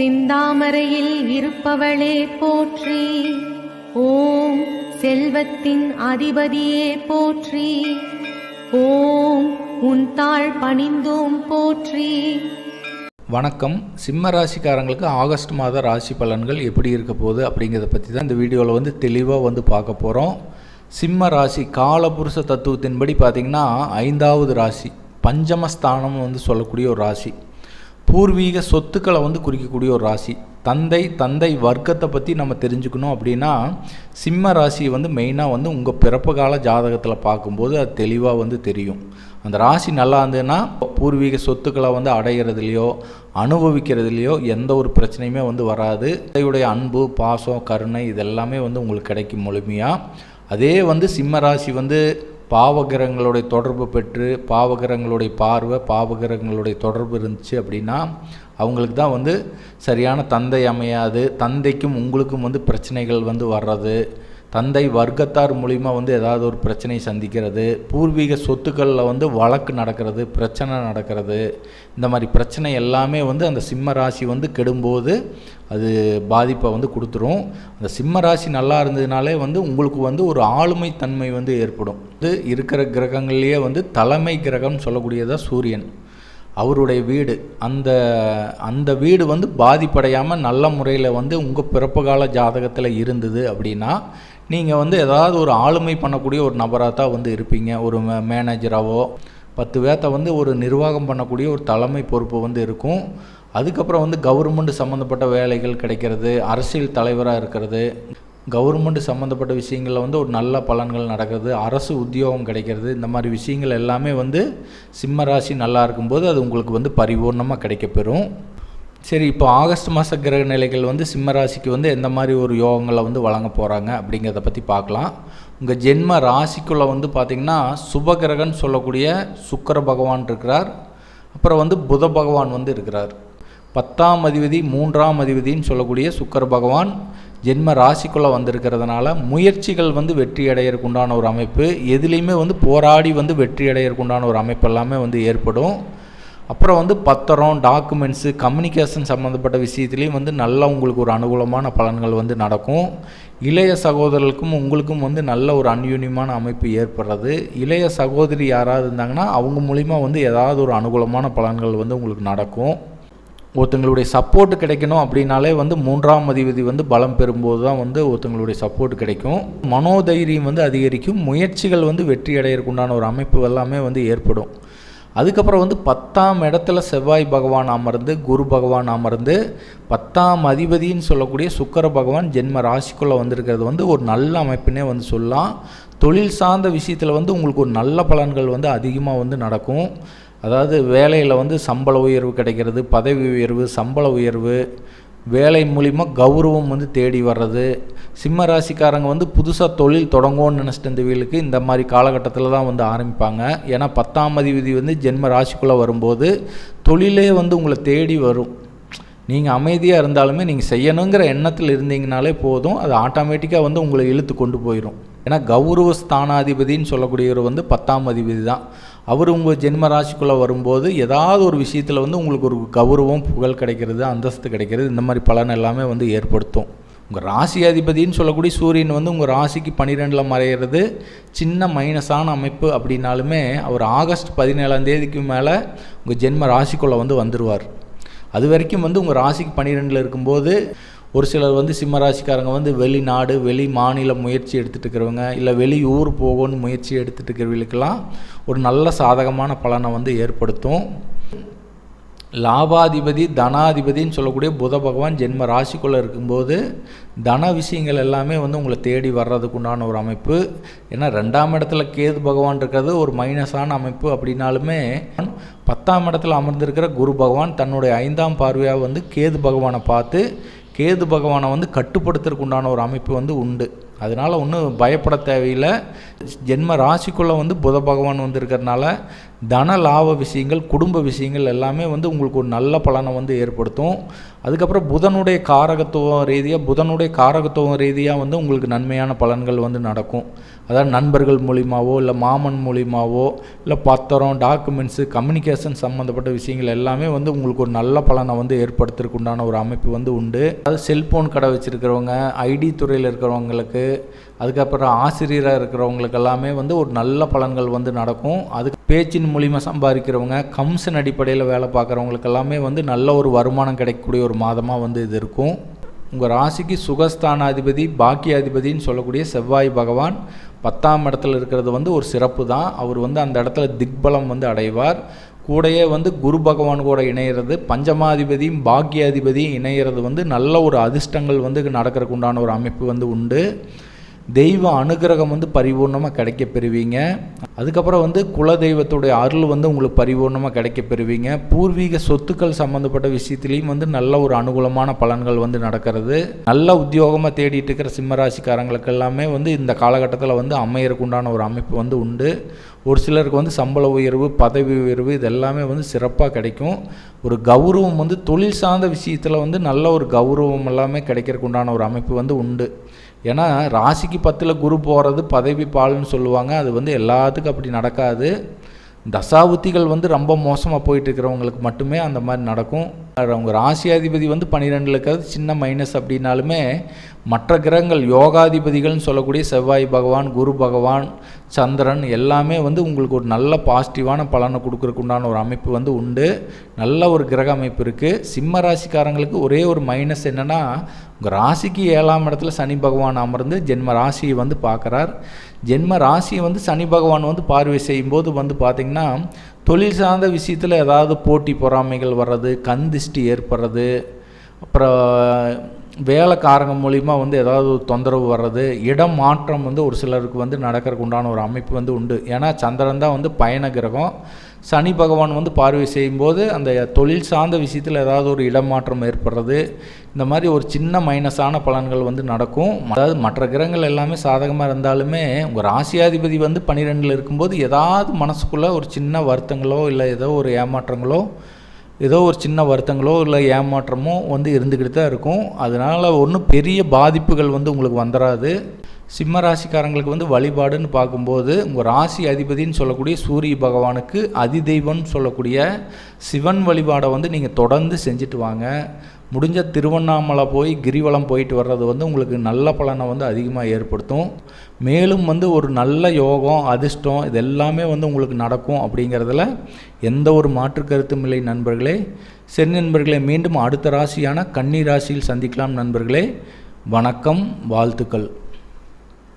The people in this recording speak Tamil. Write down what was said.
சிந்தாமரையில் இருப்பவளே போற்றி. ஓம் செல்வத்தின் அதிபதியே போற்றி. ஓம் உன் தாழ் பணிந்தோம் போற்றி. வணக்கம். சிம்ம ராசிக்காரங்களுக்கு ஆகஸ்ட் மாத ராசி பலன்கள் எப்படி இருக்க போகுது அப்படிங்கிறத பற்றி தான் இந்த வீடியோவில் வந்து தெளிவாக வந்து பார்க்க போகிறோம் சிம்ம ராசி காலபுருஷ தத்துவத்தின்படி பார்த்திங்கன்னா ஐந்தாவது ராசி பஞ்சமஸ்தானம் வந்து சொல்லக்கூடிய ஒரு ராசி. பூர்வீக சொத்துக்களை வந்து குறிக்கக்கூடிய ஒரு ராசி. தந்தை தந்தை வர்க்கத்தை பற்றி நம்ம தெரிஞ்சுக்கணும் அப்படின்னா சிம்ம ராசி வந்து மெயினாக வந்து உங்கள் பிறப்பு கால ஜாதகத்தில் பார்க்கும்போது அது தெளிவாக வந்து தெரியும். அந்த ராசி நல்லா இருந்ததுன்னா பூர்வீக சொத்துக்களை வந்து அடைகிறதுலையோ அனுபவிக்கிறதுலையோ எந்த ஒரு பிரச்சனையுமே வந்து வராது. தந்தையுடைய அன்பு பாசம் கருணை இதெல்லாமே வந்து உங்களுக்கு கிடைக்கும் முழுமையாக அதே வந்து சிம்ம ராசி வந்து பாவகிரகங்களுடைய தொடர்பு பெற்று பாவகிரகங்களுடைய பார்வை பாவகிரகங்களுடைய தொடர்பு இருந்துச்சு அப்படின்னா அவங்களுக்கு தான் வந்து சரியான தந்தை அமையாது. தந்தைக்கும் உங்களுக்கும் வந்து பிரச்சனைகள் வந்து வர்றது. தந்தை வர்க்கத்தார் மூலிமா வந்து ஏதாவது ஒரு பிரச்சனையை சந்திக்கிறது பூர்வீக சொத்துக்களில் வந்து வழக்கு நடக்கிறது பிரச்சனை நடக்கிறது இந்த மாதிரி பிரச்சனை எல்லாமே வந்து அந்த சிம்ம ராசி வந்து கெடும்போது அது பாதிப்பை வந்து கொடுத்துரும். அந்த சிம்ம ராசி நல்லா இருந்ததுனாலே வந்து உங்களுக்கு வந்து ஒரு ஆளுமை தன்மை வந்து ஏற்படும். இது இருக்கிற கிரகங்கள்லேயே வந்து தலைமை கிரகம்னு சொல்லக்கூடியதாக சூரியன். அவருடைய வீடு. அந்த அந்த வீடு வந்து பாதிப்படையாமல் நல்ல முறையில் வந்து உங்கள் பிறப்பு கால ஜாதகத்தில் இருந்தது அப்படின்னா நீங்கள் வந்து ஏதாவது ஒரு ஆளுமை பண்ணக்கூடிய ஒரு நபராக தான் வந்து இருப்பீங்க. ஒரு மே மேனேஜராகவோ பத்து பேர்த்த வந்து ஒரு நிர்வாகம் பண்ணக்கூடிய ஒரு தலைமை பொறுப்பு வந்து இருக்கும். அதுக்கப்புறம் வந்து கவர்மெண்ட் சம்மந்தப்பட்ட வேலைகள் கிடைக்கிறது அரசியல் தலைவராக இருக்கிறது. கவர்மெண்ட் சம்மந்தப்பட்ட விஷயங்களில் வந்து ஒரு நல்ல பலன்கள் நடக்கிறது அரசு உத்தியோகம் கிடைக்கிறது. இந்த மாதிரி விஷயங்கள் எல்லாமே வந்து சிம்ம ராசி நல்லா இருக்கும்போது அது உங்களுக்கு வந்து பரிபூர்ணமாக கிடைக்கப்பெறும். சரி இப்போ ஆகஸ்ட் மாத கிரக நிலைகள் வந்து சிம்ம ராசிக்கு வந்து எந்த மாதிரி ஒரு யோகங்களை வந்து வழங்க போகிறாங்க அப்படிங்கிறத பற்றி பார்க்கலாம். உங்கள் ஜென்ம ராசிக்குள்ளே வந்து பார்த்திங்கன்னா சுபகிரகன் சொல்லக்கூடிய சுக்கர பகவான் இருக்கிறார். அப்புறம் வந்து புத பகவான் வந்து இருக்கிறார். பத்தாம் அதிபதி மூன்றாம் அதிபதின்னு சொல்லக்கூடிய சுக்கர பகவான் ஜென்ம ராசிக்குள்ளே வந்திருக்கிறதுனால முயற்சிகள் வந்து வெற்றி அடையறதுக்கு உண்டான ஒரு அமைப்பு. எதுலேயுமே வந்து போராடி வந்து வெற்றி அடையறதுக்கு உண்டான ஒரு அமைப்பு எல்லாமே வந்து ஏற்படும். அப்புறம் வந்து பத்திரம் டாக்குமெண்ட்ஸு கம்யூனிகேஷன் சம்மந்தப்பட்ட விஷயத்துலேயும் வந்து நல்ல உங்களுக்கு ஒரு அனுகூலமான பலன்கள் வந்து நடக்கும். இளைய சகோதரர்களுக்கும் உங்களுக்கும் வந்து நல்ல ஒரு அன்யூன்யமான அமைப்பு ஏற்படுறது. இளைய சகோதரி யாராவது இருந்தாங்கன்னா அவங்க மூலிமா வந்து ஏதாவது ஒரு அனுகூலமான பலன்கள் வந்து உங்களுக்கு நடக்கும். ஒருத்தங்களுடைய சப்போர்ட் கிடைக்கணும் அப்படின்னாலே வந்து மூன்றாம் அதிபதி வந்து பலம் பெறும்போது தான் வந்து ஒருத்தங்களுடைய சப்போர்ட் கிடைக்கும். மனோதைரியம் வந்து அதிகரிக்கும். முயற்சிகள் வந்து வெற்றி அடையிறதுக்குண்டான ஒரு அமைப்பு எல்லாமே வந்து ஏற்படும். அதுக்கப்புறம் வந்து பத்தாம் இடத்துல செவ்வாய் பகவான் அமர்ந்து குரு பகவான் அமர்ந்து பத்தாம் அதிபதின்னு சொல்லக்கூடிய சுக்கர பகவான் ஜென்ம ராசிக்குள்ளே வந்திருக்கிறது. வந்து ஒரு நல்ல அமைப்புனே வந்து சொல்லலாம். தொழில் சார்ந்த விஷயத்தில் வந்து உங்களுக்கு ஒரு நல்ல பலன்கள் வந்து அதிகமாக வந்து நடக்கும். அதாவது வேலையில் வந்து சம்பள உயர்வு கிடைக்கிறது பதவி உயர்வு சம்பள உயர்வு வேலை மூலிமா கௌரவம் வந்து தேடி வர்றது. சிம்ம ராசிக்காரங்க வந்து புதுசாக தொழில் தொடங்கும்னு நினச்சிட்டு இந்த வீலுக்கு இந்த மாதிரி காலகட்டத்தில் தான் வந்து ஆரம்பிப்பாங்க. ஏன்னா பத்தாம் அதிபதி வந்து ஜென்ம ராசிக்குள்ளே வரும்போது தொழிலே வந்து உங்களை தேடி வரும். நீங்கள் அமைதியாக இருந்தாலுமே நீங்கள் செய்யணுங்கிற எண்ணத்தில் இருந்தீங்கனாலே போதும். அது ஆட்டோமேட்டிக்காக வந்து உங்களை இழுத்து கொண்டு போயிடும் ஏன்னா கௌரவ ஸ்தானாதிபதின்னு சொல்லக்கூடியவர் வந்து பத்தாம் அதிபதி தான். அவர் உங்கள் ஜென்ம ராசிக்குள்ளே வரும்போது ஏதாவது ஒரு விஷயத்தில் வந்து உங்களுக்கு ஒரு கௌரவம் புகழ் கிடைக்கிறது அந்தஸ்து கிடைக்கிறது இந்த மாதிரி பலன் எல்லாமே வந்து ஏற்படுத்தும். உங்கள் ராசி அதிபதின்னு சொல்லக்கூடிய சூரியன் வந்து உங்கள் ராசிக்கு பன்னிரெண்டில் மறையிறது சின்ன மைனஸான அமைப்பு அப்படின்னாலுமே அவர் ஆகஸ்ட் பதினேழாம் தேதிக்கு மேலே உங்கள் ஜென்ம ராசிக்குள்ளே வந்து வந்துடுவார் அது வரைக்கும் வந்து உங்கள் ராசிக்கு பன்னிரெண்டில் இருக்கும்போது ஒரு சிலர் வந்து சிம்ம ராசிக்காரங்க வந்து வெளிநாடு வெளி மாநில முயற்சி எடுத்துகிட்டு இருக்கிறவங்க இல்லை வெளி ஊர் போகணும்னு முயற்சி எடுத்துகிட்டு இருக்கிறவங்களுக்கெல்லாம் ஒரு நல்ல சாதகமான பலனை வந்து ஏற்படுத்தும். லாபாதிபதி தனாதிபதின்னு சொல்லக்கூடிய புத பகவான் ஜென்ம ராசிக்குள்ளே இருக்கும்போது தன விஷயங்கள் எல்லாமே வந்து உங்களை தேடி வர்றதுக்கு உண்டான ஒரு அமைப்பு. ஏன்னா ரெண்டாம் இடத்துல கேது பகவான் இருக்கிறது ஒரு மைனஸான அமைப்பு அப்படின்னாலுமே பத்தாம் இடத்துல அமர்ந்திருக்கிற குரு பகவான் தன்னுடைய ஐந்தாம் பார்வையாக வந்து கேது பகவானை பார்த்து கேது பகவானை வந்து கட்டுப்படுத்துறதுக்கு உண்டான ஒரு அமைப்பு வந்து உண்டு. அதனால் ஒன்றும் பயப்பட தேவையில்லை. ஜென்ம ராசிக்குள்ளே வந்து புத பகவான் வந்து இருக்கிறதுனால தன லாப விஷயங்கள் குடும்ப விஷயங்கள் எல்லாமே வந்து உங்களுக்கு ஒரு நல்ல பலனை வந்து ஏற்படுத்தும். அதுக்கப்புறம் புதனுடைய காரகத்துவம் ரீதியாக புதனுடைய காரகத்துவம் ரீதியாக வந்து உங்களுக்கு நன்மையான பலன்கள் வந்து நடக்கும். அதாவது நண்பர்கள் மூலியமாவோ இல்லை மாமன் மூலிமாவோ இல்லை பத்திரம் டாக்குமெண்ட்ஸு கம்யூனிகேஷன் சம்மந்தப்பட்ட விஷயங்கள் எல்லாமே வந்து உங்களுக்கு ஒரு நல்ல பலனை வந்து ஏற்படுத்துறதுக்கு உண்டான ஒரு அமைப்பு வந்து உண்டு. அதாவது செல்ஃபோன் கடை வச்சுருக்கிறவங்க ஐடி துறையில் இருக்கிறவங்களுக்கு அதுக்கப்புறம் ஆசிரியராக இருக்கிறவங்களுக்கு எல்லாமே வந்து ஒரு நல்ல பலன்கள் வந்து நடக்கும். அதுக்கு பேச்சின் மூலிமா சம்பாதிக்கிறவங்க கம்சன் அடிப்படையில் வேலை பார்க்குறவங்களுக்கு எல்லாமே வந்து நல்ல ஒரு வருமானம் கிடைக்கக்கூடிய ஒரு மாதமாக வந்து இது இருக்கும். உங்கள் ராசிக்கு சுகஸ்தானாதிபதி பாக்கியாதிபதினு சொல்லக்கூடிய செவ்வாய் பகவான் பத்தாம் இடத்துல இருக்கிறது வந்து ஒரு சிறப்பு தான். அவர் வந்து அந்த இடத்துல திக்பலம் வந்து அடைவார். கூடயே வந்து குரு பகவான் கூட இணையிறது பஞ்சமாதிபதியும் பாக்கியாதிபதியும் இணையிறது வந்து நல்ல ஒரு அதிர்ஷ்டங்கள் வந்து நடக்கிறதுக்கு உண்டான ஒரு அமைப்பு வந்து உண்டு. தெய்வ அனுகிரகம் வந்து பரிபூர்ணமாக கிடைக்க பெறுவீங்க. அதுக்கப்புறம் வந்து குல தெய்வத்துடைய அருள் வந்து உங்களுக்கு பரிபூர்ணமாக கிடைக்க பெறுவீங்க. பூர்வீக சொத்துக்கள் சம்மந்தப்பட்ட விஷயத்துலேயும் வந்து நல்ல ஒரு அனுகூலமான பலன்கள் வந்து நடக்கிறது. நல்ல உத்தியோகமாக தேடிட்டு இருக்கிற சிம்மராசிக்காரங்களுக்கு எல்லாமே வந்து இந்த காலகட்டத்தில் வந்து அமையறக்கு உண்டான ஒரு அமைப்பு வந்து உண்டு. ஒரு சிலருக்கு வந்து சம்பள உயர்வு பதவி உயர்வு இது எல்லாமே வந்து சிறப்பாக கிடைக்கும். ஒரு கௌரவம் வந்து தொழில் சார்ந்த விஷயத்தில் வந்து நல்ல ஒரு கௌரவம் எல்லாமே கிடைக்கிறக்குண்டான ஒரு அமைப்பு வந்து உண்டு. ஏன்னா ராசிக்கு பத்தில் குரு போகிறது பதவி பால்னு சொல்லுவாங்க. அது வந்து எல்லாத்துக்கும் அப்படி நடக்காது. தசாபுத்திகள் வந்து ரொம்ப மோசமாக போயிட்டு இருக்கிறவங்களுக்கு மட்டுமே அந்த மாதிரி நடக்கும். அவங்க ராசியாதிபதி வந்து பன்னிரெண்டில் இருக்கிறது சின்ன மைனஸ் அப்படின்னாலுமே மற்ற கிரகங்கள் யோகாதிபதிகள்னு சொல்லக்கூடிய செவ்வாய் பகவான் குரு பகவான் சந்திரன் எல்லாமே வந்து உங்களுக்கு ஒரு நல்ல பாசிட்டிவான பலனை கொடுக்குறக்குண்டான ஒரு அமைப்பு வந்து உண்டு. நல்ல ஒரு கிரக அமைப்பு இருக்குது சிம்ம ராசிக்காரங்களுக்கு ஒரே ஒரு மைனஸ் என்னென்னா உங்கள் ராசிக்கு ஏழாம் இடத்துல சனி பகவான் அமர்ந்து ஜென்ம ராசியை வந்து பார்க்குறார். ஜென்ம ராசியை வந்து சனி பகவான் வந்து பார்வை செய்யும்போது வந்து பார்த்திங்கன்னா தொழில் சார்ந்த விஷயத்தில் ஏதாவது போட்டி பொறாமைகள் வர்றது கண் திஷ்டி ஏற்படுறது அப்புறம் வேலைக்காரங்க மூலிமா வந்து ஏதாவது ஒரு தொந்தரவு வர்றது இடம் மாற்றம் வந்து ஒரு சிலருக்கு வந்து நடக்கிறதுக்கு உண்டான ஒரு அமைப்பு வந்து உண்டு. ஏன்னா சந்திரன் தான் வந்து பயண கிரகம். சனி பகவான் வந்து பார்வை செய்யும்போது அந்த தொழில் சார்ந்த விஷயத்தில் ஏதாவது ஒரு இடமாற்றம் ஏற்படுறது. இந்த மாதிரி ஒரு சின்ன மைனஸான பலன்கள் வந்து நடக்கும். அதாவது மற்ற கிரகங்கள் எல்லாமே சாதகமாக இருந்தாலுமே உங்கள் ராசியாதிபதி வந்து பன்னிரெண்டில் இருக்கும்போது ஏதாவது மனசுக்குள்ளே ஒரு சின்ன வருத்தங்களோ இல்லை ஏதோ ஒரு ஏமாற்றங்களோ ஏதோ ஒரு சின்ன வருத்தங்களோ இல்லை ஏமாற்றமோ வந்து இருந்துக்கிட்டு தான் இருக்கும். அதனால் ஒன்றும் பெரிய பாதிப்புகள் வந்து உங்களுக்கு வந்துடாது சிம்ம ராசிக்காரங்களுக்கு வந்து வழிபாடுன்னு பார்க்கும்போது உங்கள் ராசி அதிபதின்னு சொல்லக்கூடிய சூரிய பகவானுக்கு அதிதெய்வம்னு சொல்லக்கூடிய சிவன் வழிபாடை வந்து நீங்கள் தொடர்ந்து செஞ்சுட்டு வாங்க. முடிஞ்ச திருவண்ணாமலை போய் கிரிவலம் போயிட்டு வர்றது வந்து உங்களுக்கு நல்ல பலனை வந்து அதிகமாக ஏற்படுத்தும். மேலும் வந்து ஒரு நல்ல யோகம் அதிர்ஷ்டம் இது எல்லாமே வந்து உங்களுக்கு நடக்கும் அப்படிங்கிறதுல எந்த ஒரு மாற்று கருத்தும் இல்லை நண்பர்களே. சரி நண்பர்களே மீண்டும் அடுத்த ராசியான கன்னி ராசியில் சந்திக்கலாம் நண்பர்களே. வணக்கம் வாழ்த்துக்கள்.